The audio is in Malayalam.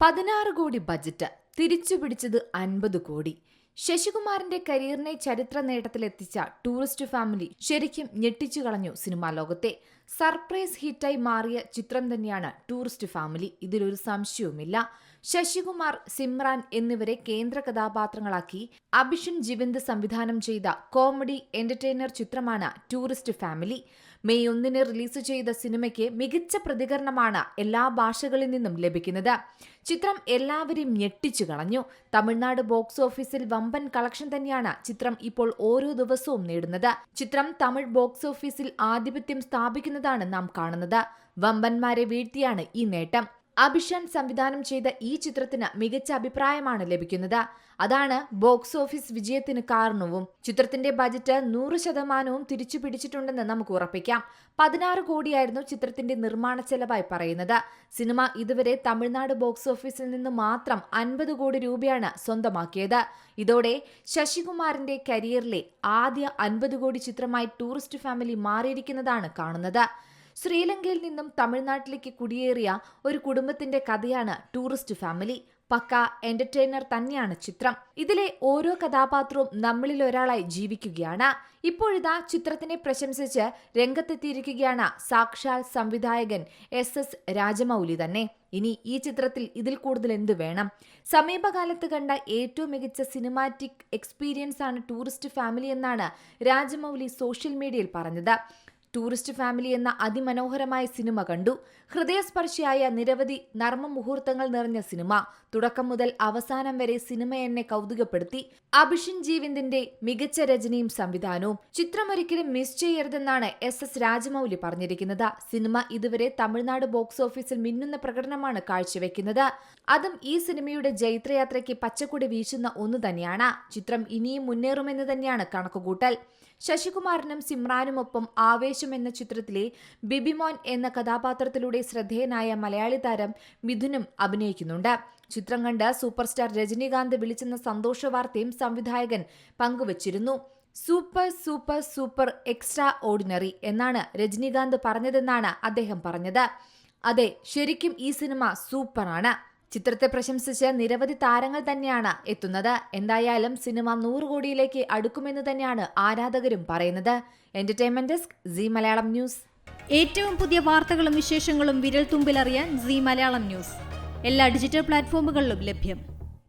പതിനാറ് കോടി ബജറ്റ് തിരിച്ചു പിടിച്ചത് അൻപത് കോടി. ശശികുമാറിന്റെ കരിയറിനെ ചരിത്ര നേട്ടത്തിലെത്തിച്ച ടൂറിസ്റ്റ് ഫാമിലി ശരിക്കും ഞെട്ടിച്ചു കളഞ്ഞു സിനിമാ ലോകത്തെ. സർപ്രൈസ് ഹിറ്റായി മാറിയ ചിത്രം തന്നെയാണ് ടൂറിസ്റ്റ് ഫാമിലി ഇതിലൊരു സംശയവുമില്ല. ശശികുമാർ സിമ്രാൻ എന്നിവരെ കേന്ദ്ര കഥാപാത്രങ്ങളാക്കി അഭിഷൻ ജിവിന്ദ് സംവിധാനം ചെയ്ത കോമഡി എന്റർടൈനർ ചിത്രമാണ് ടൂറിസ്റ്റ് ഫാമിലി. മെയ് ഒന്നിന് റിലീസ് ചെയ്ത സിനിമയ്ക്ക് മികച്ച പ്രതികരണമാണ് എല്ലാ ഭാഷകളിൽ നിന്നും ലഭിക്കുന്നത്. ചിത്രം എല്ലാവരെയും ഞെട്ടിച്ചു കളഞ്ഞു. തമിഴ്നാട് ബോക്സ് ഓഫീസിൽ വമ്പൻ കളക്ഷൻ തന്നെയാണ് ചിത്രം ഇപ്പോൾ ഓരോ ദിവസവും നേടുന്നത്. ചിത്രം തമിഴ് ബോക്സ് ഓഫീസിൽ ആധിപത്യം സ്ഥാപിക്കുന്നതാണ് നാം കാണുന്നത്. വമ്പന്മാരെ വീഴ്ത്തിയാണ് ഈ നേട്ടം. അഭിഷാൻ സംവിധാനം ചെയ്ത ഈ ചിത്രത്തിന് മികച്ച അഭിപ്രായമാണ് ലഭിക്കുന്നത്. അതാണ് ബോക്സ് ഓഫീസ് വിജയത്തിന് കാരണവും ചിത്രത്തിന്റെ ബജറ്റ് നൂറ് ശതമാനവും തിരിച്ചു പിടിച്ചിട്ടുണ്ടെന്ന് നമുക്ക് ഉറപ്പിക്കാം. പതിനാറ് കോടിയായിരുന്നു ചിത്രത്തിന്റെ നിർമ്മാണ ചെലവായി പറയുന്നത്. സിനിമ ഇതുവരെ തമിഴ്നാട് ബോക്സ് ഓഫീസിൽ നിന്ന് മാത്രം അൻപത് കോടി രൂപയാണ് സ്വന്തമാക്കിയത്. ഇതോടെ ശശികുമാറിന്റെ കരിയറിലെ ആദ്യ അൻപത് കോടി ചിത്രമായി ടൂറിസ്റ്റ് ഫാമിലി മാറിയിരിക്കുന്നതാണ് കാണുന്നത്. ശ്രീലങ്കയിൽ നിന്നും തമിഴ്നാട്ടിലേക്ക് കുടിയേറിയ ഒരു കുടുംബത്തിന്റെ കഥയാണ് ടൂറിസ്റ്റ് ഫാമിലി. പക്ക എന്റർടൈനർ തന്നെയാണ് ചിത്രം. ഇതിലെ ഓരോ കഥാപാത്രവും നമ്മളിൽ ഒരാളായി ജീവിക്കുകയാണ്. ഇപ്പോഴിതാ ചിത്രത്തിനെ പ്രശംസിച്ച് രംഗത്തെത്തിയിരിക്കുകയാണ് സാക്ഷാൽ സംവിധായകൻ എസ് എസ് രാജമൗലി തന്നെ. ഇനി ഈ ചിത്രത്തിൽ ഇതിൽ കൂടുതൽ എന്ത് വേണം? സമീപകാലത്ത് കണ്ട ഏറ്റവും മികച്ച സിനിമാറ്റിക് എക്സ്പീരിയൻസ് ആണ് ടൂറിസ്റ്റ് ഫാമിലി എന്നാണ് രാജമൗലി സോഷ്യൽ മീഡിയയിൽ പറഞ്ഞത്. ടൂറിസ്റ്റ് ഫാമിലി എന്ന അതിമനോഹരമായ സിനിമ കണ്ടു. ഹൃദയസ്പർശിയായ നിരവധി നർമ്മ മുഹൂർത്തങ്ങൾ നിറഞ്ഞ സിനിമ. തുടക്കം മുതൽ അവസാനം വരെ സിനിമ എന്നെ കൗതുകപ്പെടുത്തി. അഭിഷിൻ ജീവിന്ദിന്റെ മികച്ച രചനയും സംവിധാനവും. ചിത്രമൊരിക്കലും മിസ് ചെയ്യരുതെന്നാണ് എസ് എസ് രാജമൌലി പറഞ്ഞിരിക്കുന്നത്. സിനിമ ഇതുവരെ തമിഴ്നാട് ബോക്സ് ഓഫീസിൽ മിന്നുന്ന പ്രകടനമാണ് കാഴ്ചവെക്കുന്നത്. അതും ഈ സിനിമയുടെ ജൈത്രയാത്രയ്ക്ക് പച്ചക്കൊടി വീശുന്ന ഒന്ന് തന്നെയാണ്. ചിത്രം ഇനിയും മുന്നേറുമെന്ന് തന്നെയാണ് കണക്കുകൂട്ടൽ. ശശികുമാറിനും സിമ്രാനുമൊപ്പം ആവേശം എന്ന ചിത്രത്തിലെ ബിബിമോൻ എന്ന കഥാപാത്രത്തിലൂടെ ശ്രദ്ധേയനായ മലയാളി താരം മിഥുനും അഭിനയിക്കുന്നുണ്ട്. ചിത്രം കണ്ട് സൂപ്പർ സ്റ്റാർ രജനീകാന്ത് വിളിച്ചെന്ന സന്തോഷ വാർത്തയും സംവിധായകൻ പങ്കുവച്ചിരുന്നു. Super super super extraordinary എന്നാണ് രജനീകാന്ത് പറഞ്ഞതെന്നാണ് അദ്ദേഹം പറഞ്ഞത്. അതെ ശരിക്കും ഈ സിനിമ സൂപ്പറാണ്. ചിത്രത്തെ പ്രശംസിച്ച് നിരവധി താരങ്ങൾ തന്നെയാണ് എത്തുന്നത്. എന്തായാലും സിനിമ നൂറ് കോടിയിലേക്ക് അടുക്കുമെന്ന് തന്നെയാണ് ആരാധകരും പറയുന്നത്. Entertainment desk Zee Malayalam news ഏറ്റവും പുതിയ വാർത്തകളും വിശേഷങ്ങളും വിരൽ തുമ്പിലറിയാൻ സി മലയാളം ന്യൂസ് എല്ലാ ഡിജിറ്റൽ പ്ലാറ്റ്ഫോമുകളിലും ലഭ്യം.